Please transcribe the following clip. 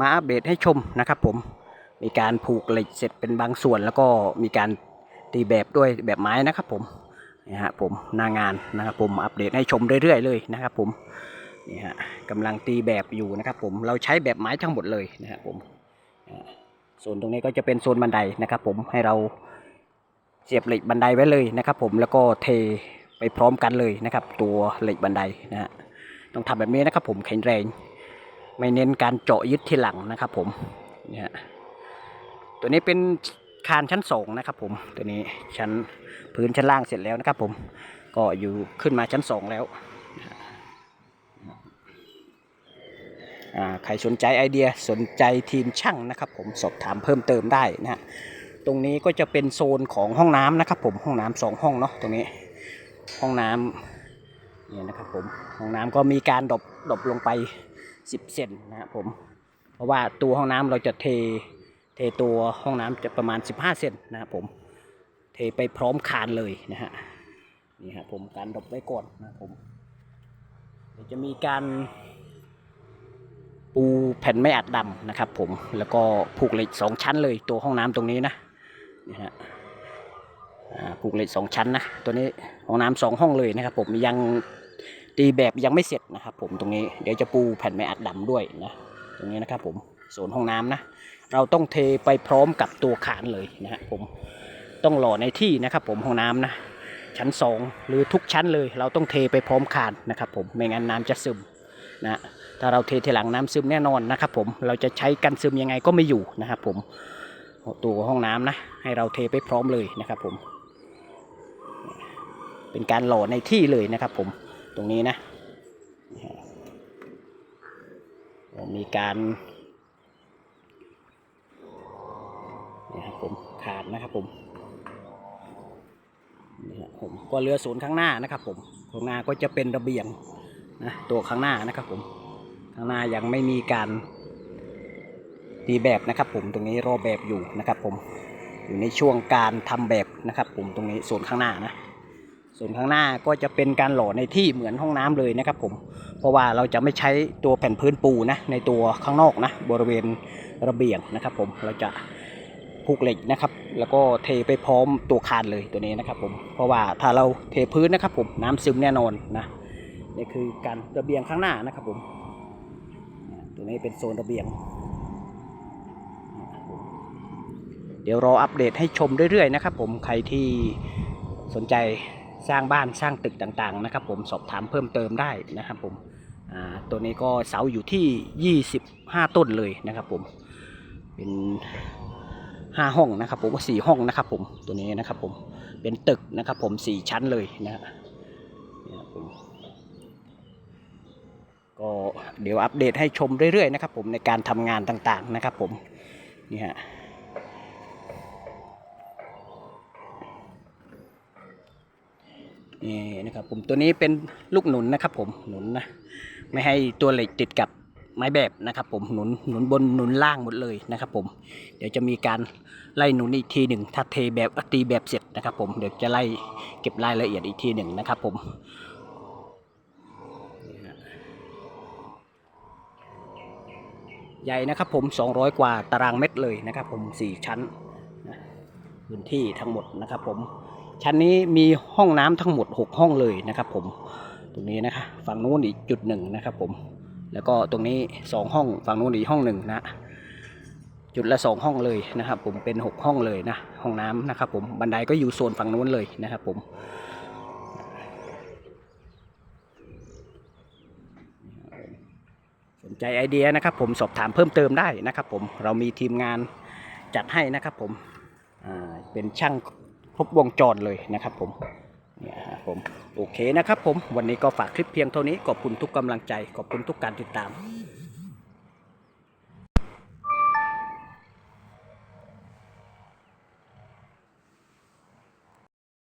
มาอัปเดตให้ชมนะครับผมมีการผูกเหล็กเสร็จเป็นบางส่วนแล้วก็มีการตีแบบด้วยแบบไม้นะครับผมนี่ฮะผมหน้างานนะครับผมอัปเดตให้ชมเรื่อยๆเลยนะครับผมนี่ฮะกำลังตีแบบอยู่นะครับผมเราใช้แบบไม้ทั้งหมดเลยนะครับผมส่วนตรงนี้ก็จะเป็นโซนบันไดนะครับผมให้เราเสียบเหล็กบันไดไว้เลยนะครับผมแล้วก็เทไปพร้อมกันเลยนะครับ ตัวเหล็กบันไดนะฮะต้องทำแบบนี้นะครับผมแข็งแรง ไม่เน้นการเจาะยึดที่หลังนะครับ ผมเนี่ยตัวนี้เป็นคานชั้นสองนะครับผมตัวนี้ชั้นพื้นชั้นล่างเสร็จแล้วนะครับผมก็อยู่ขึ้นมาชั้นสองแล้วใครสนใจไอเดียสนใจทีมช่างนะครับ ผมสอบถามเพิ่มเติมได้นะฮะตรงนี้ก็จะเป็นโซนของห้องน้ำนะครับ ผมห้องน้ำสองห้องเนาะตรงนี้ห้องน้ำเนี่ยนะครับผมห้องน้ำก็มีการดบดบลงไป 10เซนนะครับผม เพราะว่าตัวห้องน้ำเราจะเทเทตัวห้องน้ำจะประมาณ 15เซนนะครับผม เทไปพร้อมคานเลยนะฮะนี่ฮะผมการดบไว้ก่อนนะครับผมเดี๋ยวจะมีการปูแผ่นไม้อัดดำนะครับผมแล้วก็ผูกเหล็กสองชั้นเลยตัวห้องน้ำตรงนี้นะนี่ฮะผูกเหล็กสองชั้นนะตัวนี้ห้องน้ำสองห้องเลยนะครับผมยัง ตีแบบยังไม่เสร็จนะครับ ผมตรงนี้เดี๋ยวจะปูแผ่นไม้อัดดำด้วยนะตรงนี้นะครับผมโซนห้องน้ำนะ เราต้องเทไปพร้อมกับตัวขานเลยนะฮะผมต้องหล่อในที่นะครับ ผมห้องน้ำนะ ชั้นสองหรือทุกชั้นเลย เราต้องเทไปพร้อมคานนะครับ ผมไม่งั้นน้ำจะซึมนะถ้าเราเททีหลังน้ำซึมแน่นอนนะครับ ผมเราจะใช้กันซึมยังไงก็ไม่อยู่นะครับ ผมตัวห้องน้ำนะ ให้เราเทไปพร้อมเลยนะครับ ผม เป็นการหล่อในที่เลยนะครับ ผม ตรงนี้นะ มีการนี่ครับผมขาดนะครับผมนี่ครับผมก็เรือศูนย์ข้างหน้านะครับผมข้างหน้าก็จะเป็นระเบียงนะตัวข้างหน้านะครับผมข้างหน้ายังไม่มีการตีแบบนะครับผมตรงนี้รอแบบอยู่นะครับผมอยู่ในช่วงการทำแบบนะครับผมตรงนี้ส่วนข้างหน้านะ ส่วนข้างหน้าก็จะเป็นการหล่อในที่เหมือนห้องน้ำเลยนะครับผมเพราะว่าเราจะไม่ใช้ตัวแผ่นพื้นปูนะในตัวข้างนอกนะบริเวณระเบียงนะครับผมเราจะผูกเหล็กนะครับ แล้วก็เทไปพร้อมตัวคานเลยตัวนี้นะครับผมเพราะว่าถ้าเราเทพื้นนะครับผมน้ำซึมแน่นอนนะนี่คือการระเบียงข้างหน้านะครับผมตัวนี้เป็นโซนระเบียง เดี๋ยวรออัปเดตให้ชมเรื่อยๆนะครับผมใครที่สนใจ สร้างบ้านสร้างตึกต่างๆนะครับ ผมสอบถามเพิ่มเติมได้นะครับผมตัวนี้ก็เสาอยู่ที่ 25 ต้นเลยนะครับผมเป็นห้าห้องนะครับผมสี่ห้องนะครับผมตัวนี้นะครับผมเป็นตึกนะครับผมสี่ชั้นเลยนะฮะเนี่ยผมก็เดี๋ยวอัปเดตให้ชมเรื่อยๆนะครับผมในการทำงานต่างๆนะครับผมนี่ฮะ นี่นะครับผมตัวนี้เป็นลูกหนุนนะครับผมหนุนนะไม่ให้ตัวเหล็กติดกับไม้แบบนะครับผมหนุนหนุนบนหนุนล่างหมดเลยนะครับผมเดี๋ยวจะมีการไล่หนุนอีกทีหนึ่งถ้าเทแบบตีแบบเสร็จนะครับผมเดี๋ยวจะไล่เก็บรายละเอียดอีกทีหนึ่งนะครับผมใหญ่นะครับผม 200 กว่าตารางเมตรเลยนะครับผม 4 ชั้นพื้นที่ทั้งหมดนะครับผม ชั้นนี้มีห้องน้ำทั้งหมด 6 ห้องเลยนะครับผมตรงนี้นะคะฝั่งนู้นอีกจุดหนึ่งนะครับผมแล้วก็ตรงนี้ 2 ห้องฝั่งนู้นอีกห้องหนึ่งนะจุดละสองห้องเลยนะครับผมเป็นหกห้องเลยนะห้องน้ำนะครับผมบันไดก็อยู่โซนฝั่งนู้นเลยนะครับผมสนใจไอเดียนะครับผมสอบถามเพิ่มเติมได้นะครับผมเรามีทีมงานจัดให้นะครับผมเป็นช่าง ครบวงจรเลยนะครับผมเนี่ยครับผมโอเคนะครับผมวันนี้ก็ฝากคลิปเพียงเท่านี้ขอบคุณทุกกำลังใจขอบคุณทุกการติดตาม